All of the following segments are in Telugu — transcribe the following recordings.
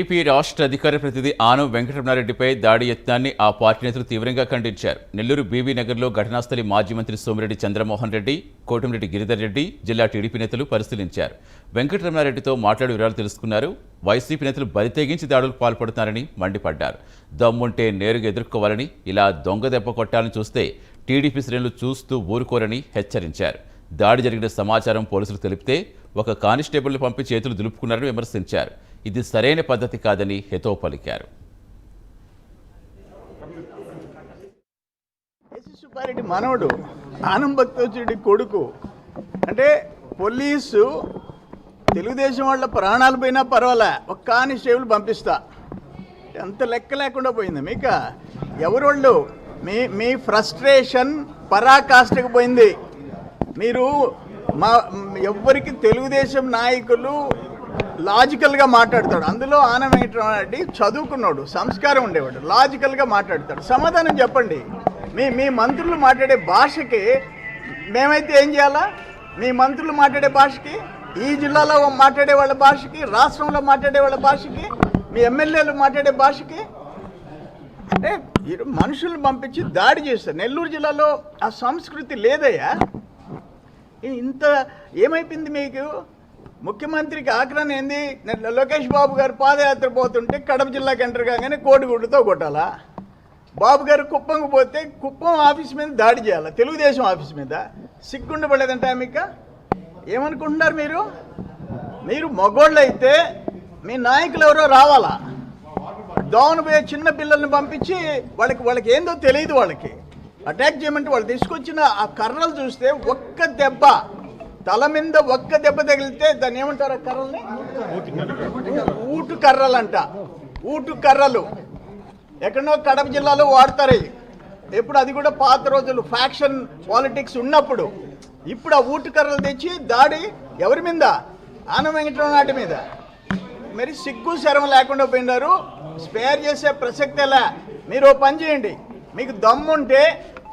టీడీపీ రాష్ట్ర అధికార ప్రతినిధి ఆనం వెంకటరమణారెడ్డిపై దాడి యత్నాన్ని ఆ పార్టీ నేతలు తీవ్రంగా ఖండించారు. నెల్లూరు బీబీ నగర్లో ఘటనాస్థలి మాజీ మంత్రి సోమిరెడ్డి చంద్రమోహన్ రెడ్డి కోటమిరెడ్డి గిరిధర్ రెడ్డి జిల్లా టీడీపీ నేతలు పరిశీలించారు. వెంకటరమణారెడ్డితో మాట్లాడి వివరాలు తెలుసుకున్నారు. వైసీపీ నేతలు బరితెగించి దాడులకు పాల్పడుతున్నారని మండిపడ్డారు. దమ్ముంటే నేరుగా ఎదుర్కోవాలని ఇలా దొంగ దెబ్బ కొట్టాలని చూస్తే టీడీపీ శ్రేణులు చూస్తూ ఊరుకోరని హెచ్చరించారు. దాడి జరిగిన సమాచారం పోలీసులు తెలిపితే ఒక కానిస్టేబుల్ని పంపి చేతులు దులుపుకున్నారని విమర్శించారు. ఇది సరైన పద్ధతి కాదని హితో పలికారు. ఎస్సి సుబ్బారెడ్డి మనవడు ఆనం భక్తోచుడి కొడుకు. అంటే పోలీసు తెలుగుదేశం వాళ్ళ ప్రాణాలు పోయినా పర్వాలే ఒక కానిస్టేబుల్ పంపిస్తా. ఎంత లెక్క లేకుండా పోయింది. మీక ఎవరోళ్ళు మీ మీ ఫ్రస్ట్రేషన్ పరాకాష్ఠకు పోయింది. మీరు మా ఎవ్వరికి తెలుగుదేశం నాయకులు లాజికల్గా మాట్లాడతాడు. అందులో ఆనం వెంకటరామరెడ్డి చదువుకున్నాడు సంస్కారం ఉండేవాడు. లాజికల్గా మాట్లాడతాడు. సమాధానం చెప్పండి. మీ మీ మంత్రులు మాట్లాడే భాషకి మేమైతే ఏం చేయాలా? మీ మంత్రులు మాట్లాడే భాషకి ఈ జిల్లాలో మాట్లాడే వాళ్ళ భాషకి రాష్ట్రంలో మాట్లాడే వాళ్ళ భాషకి మీ ఎమ్మెల్యేలు మాట్లాడే భాషకి అంటే ఈ మనుషులను పంపించి దాడి చేస్తారు. నెల్లూరు జిల్లాలో ఆ సంస్కృతి లేదయ్యా. ఇంత ఏమైపోయింది మీకు? ముఖ్యమంత్రికి ఆగ్రహం ఏంది? లోకేష్ బాబు గారు పాదయాత్ర పోతుంటే కడప జిల్లాకి ఎంటర్ కాగానే కోడిగుడ్డుతో కొట్టాలా? బాబు గారు కుప్పంకు పోతే కుప్పం ఆఫీస్ మీద దాడి చేయాలా? తెలుగుదేశం ఆఫీస్ మీద? సిగ్గుండబడలేదంటే మీకు ఏమనుకుంటున్నారు మీరు? మీరు మగోళ్ళు అయితే మీ నాయకులు ఎవరో రావాలా? దోవన పోయే చిన్న పిల్లల్ని పంపించి వాళ్ళకి వాళ్ళకి ఏందో తెలియదు వాళ్ళకి. అటాక్ చేయమంటే వాళ్ళు తీసుకొచ్చిన ఆ కర్రలు చూస్తే ఒక్క దెబ్బ తల మీద ఒక్క దెబ్బ తగిలితే దాన్ని ఏమంటారు ఆ కర్రల్ని? ఊటు ఊటు కర్రలంట ఊటు కర్రలు ఎక్కడో కడప జిల్లాలో వాడతారు ఎప్పుడు అది కూడా పాత రోజులు ఫ్యాక్షన్ పాలిటిక్స్ ఉన్నప్పుడు. ఇప్పుడు ఆ ఊటు కర్రలు తెచ్చి దాడి ఎవరి మీద? ఆనం వెంకటరావు నాటి మీద. మరి సిగ్గు శరం లేకుండా పోయినారు. స్పేర్ చేసే ప్రసక్తి ఎలా మీరు పని చేయండి. మీకు దమ్ముంటే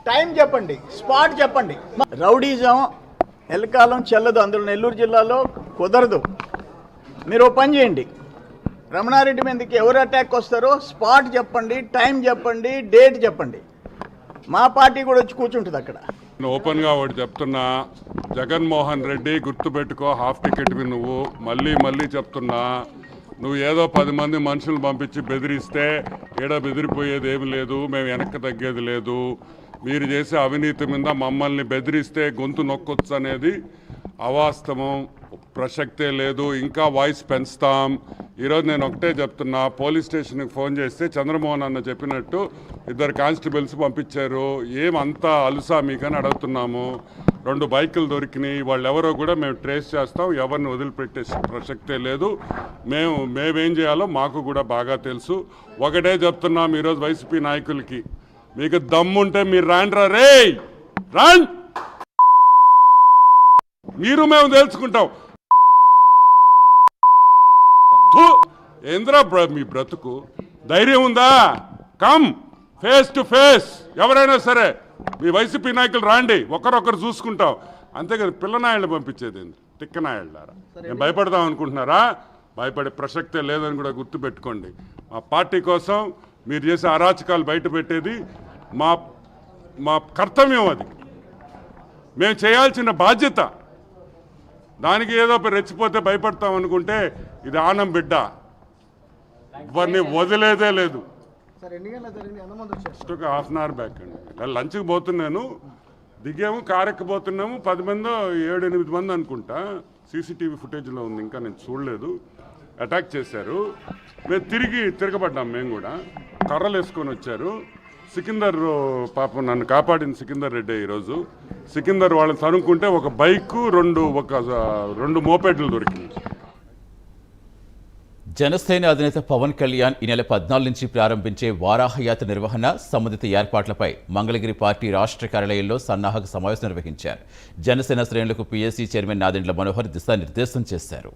టైం చెప్పండి స్పాట్ చెప్పండి. రౌడీజం ఎల్లకాలం చెల్లదు అందులో నెల్లూరు జిల్లాలో కుదరదు. మీరు ఓ పని చేయండి. రమణారెడ్డి మీదకి ఎవరు అటాక్ వస్తారో స్పాట్ చెప్పండి టైం చెప్పండి డేట్ చెప్పండి. మా పార్టీ కూడా వచ్చి కూర్చుంటుంది అక్కడ. నేను ఓపెన్గా ఒకటి చెప్తున్నా జగన్మోహన్ రెడ్డి గుర్తుపెట్టుకో హాఫ్ టికెట్ నువ్వు. మళ్ళీ మళ్ళీ చెప్తున్నా నువ్వు ఏదో పది మంది మనుషులు పంపించి బెదిరిస్తే ఏడా బెదిరిపోయేది ఏమి లేదు మేము వెనక్కి తగ్గేది లేదు. మీరు చేసే అవినీతి మీద మమ్మల్ని బెదిరిస్తే గొంతు నొక్కొచ్చు అనేది అవాస్తవం. ప్రసక్తే లేదు. ఇంకా వాయిస్ పెంచుతాం. ఈరోజు నేను ఒకటే చెప్తున్నా. పోలీస్ స్టేషన్కి ఫోన్ చేస్తే చంద్రమోహన్ అన్న చెప్పినట్టు ఇద్దరు కానిస్టేబుల్స్ పంపించారు. ఏమంతా అలుసా మీకని అడుగుతున్నాము. రెండు బైకులు దొరికినాయి. వాళ్ళు ఎవరో కూడా మేము ట్రేస్ చేస్తాం. ఎవరిని వదిలిపెట్టే ప్రసక్తే లేదు. మేము మేమేం చేయాలో మాకు కూడా బాగా తెలుసు. ఒకటే చెప్తున్నాం ఈరోజు వైసీపీ నాయకులకి. మీకు దమ్ముంటే మీరు రాండ్రా రే రాండ్! మీరు మేము తెలుసుకుంటాం! ఏంద్రా మీ బ్రతుకు? ధైర్యం ఉందా? కమ్! Face to face! ఎవరైనా సరే మీ వైసీపీ నాయకులు రాండి. ఒకరొకరు చూసుకుంటాం. అంతేకాదు పిల్లనాయళ్ళు పంపించేది తిక్కనాయళ్ళారా నేను భయపడదాం అనుకుంటున్నారా? భయపడే ప్రసక్తే లేదని కూడా గుర్తుపెట్టుకోండి. మా పార్టీ కోసం మీరు చేసే అరాచకాలు బయట పెట్టేది మా మా కర్తవ్యం అది. మేము చేయాల్సిన బాధ్యత. దానికి ఏదో రెచ్చిపోతే భయపడతాం అనుకుంటే ఇది ఆనం బిడ్డ. వారిని వదిలేదే లేదు. జస్ట్ ఒక హాఫ్ అన్ అవర్ బ్యాక్ అండి. లంచ్కి పోతున్నాను దిగాము కారు ఎక్కబోతున్నాము పది మంది ఏడు ఎనిమిది మంది అనుకుంటా. సీసీటీవీ ఫుటేజ్లో ఉంది ఇంకా నేను చూడలేదు. అటాక్ చేశారు. మేము తిరిగి తిరగబడ్డాం మేము కూడా. కర్రలు వేసుకొని వచ్చారు. సికిందర్ పాపం నన్ను కాపాడింది సికిందర్ రెడ్డి ఈరోజు. సికిందర్ వాళ్ళని తనుకుంటే ఒక బైకు రెండు ఒక రెండు మోపెడ్లు దొరికింది జనసేన అధినేత పవన్ కళ్యాణ్ ఈ నెల పద్నాలుగు నుంచి ప్రారంభించే వారాహయాత్ర నిర్వహణ సంబంధిత ఏర్పాట్లపై మంగళగిరి పార్టీ రాష్ట్ర కార్యాలయంలో సన్నాహక సమావేశం నిర్వహించారు. జనసేన శ్రేణులకు పీఎస్సీ చైర్మన్ నాదెండ్ల మనోహర్ దిశానిర్దేశం చేశారు.